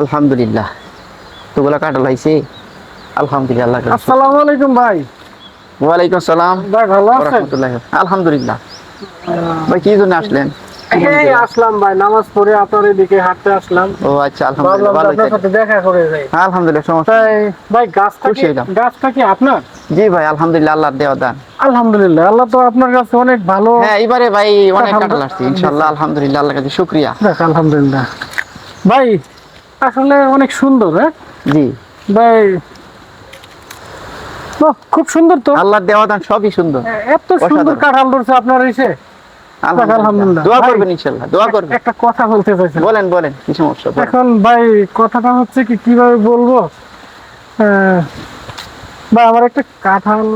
আলহামদুলিল্লাহ। তোগুলা কাটাল হয়েছে আলহামদুলিল্লাহ আসসালামু আলাইকুম ভাই। ওয়ালাইকুম আসসালাম ভাই ভালো আছেন? আলহামদুলিল্লাহ। ভাই কি জন্য আসলেন? এই আসলাম ভাই নামাজ পড়ে আপনার এদিকে হাঁটতে আসলাম। ও আচ্ছা আলহামদুলিল্লাহ ভালো সাথে দেখা করে যাই। আলহামদুলিল্লাহ সমস্যা ভাই গাছটা কি। গাছটা কি আপনার? জি ভাই আলহামদুলিল্লাহ আল্লাহর দেওয়া দান। আলহামদুলিল্লাহ আল্লাহ তো আপনার কাছে অনেক ভালো হ্যাঁ এবারে ভাই অনেক কাটাল আসছে ইনশাআল্লাহ আলহামদুলিল্লাহ আল্লাহর কাছে শুক্রিয়া। দেখ আলহামদুলিল্লাহ। ভাই আসলে অনেক সুন্দর হ্যাঁ? জি। ভাই খুব সুন্দর তো। আল্লাহর দেওয়া দান সবই সুন্দর। এত সুন্দর। কাঁঠাল ধরছে আপনার এসে। আলহামদুলিল্লাহ। দোয়া করবেন ইনশাআল্লাহ দোয়া করবেন। একটা কথা বলতে চাইছিলাম। বলেন বলেন কি সমস্যা? এখন ভাই কথাটা হচ্ছে কি কীভাবে বলব? ভাই আমার একটা কাঁঠাল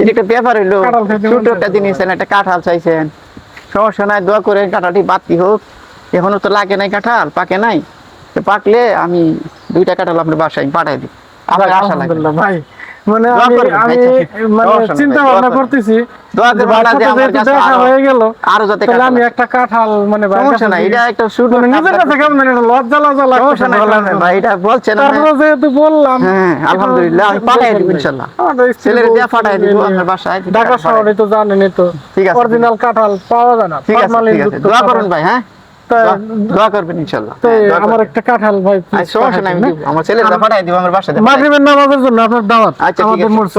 এটা একটা ব্যাপার হইল। কাঁঠাল খাইতে ছোট একটা জিনিস একটা কাঁঠাল চাইছেন। সমস্যা নাই দোয়া করে কাঁঠালটি বাতি হোক। এখনও তো লাগে নাই কাঁঠাল পাকে নাই। পাকলে আমি দুইটা কাঁঠাল আপনার বাসায় পাঠাই দিই। আশা লাগে ভাই। মানে আমি আমি মানে চিন্তা ভাবনা করতেছি। হয়ে গেল। আরও যাতে আমি একটা কাঁঠাল মানে সমস্যা নাই। এটা একটা মানে নিজের কাছে কেমন মানে লজ্জা লজ্জা লাগছে ভাই এটা বলছেন তারপরে যেহেতু বললাম হ্যাঁ আলহামদুলিল্লাহ আমি পাঠাই দিব ইনশাআল্লাহ ছেলের দিয়া পাঠাই দিব আপনার বাসায় ঢাকা শহরে তো জানেনই তো ঠিক আছে, অরিজিনাল কাঁঠাল পাওয়া যায় না ঠিক আছে দোয়া করুন ভাই হ্যাঁ। দোয়া- দোয়া করবেন ইনশাআল্লাহ। তাই হ্যাঁ, আমার ছেলে একটা কাঁঠাল ভাই আচ্ছা, সমস্যা নাই আমার বাসা পাঠাই দিব আমার বাসায় মাগরিবের নামাজের জন্য আপনার দাওয়াত আচ্ছা ঠিক আছে। মসজিদ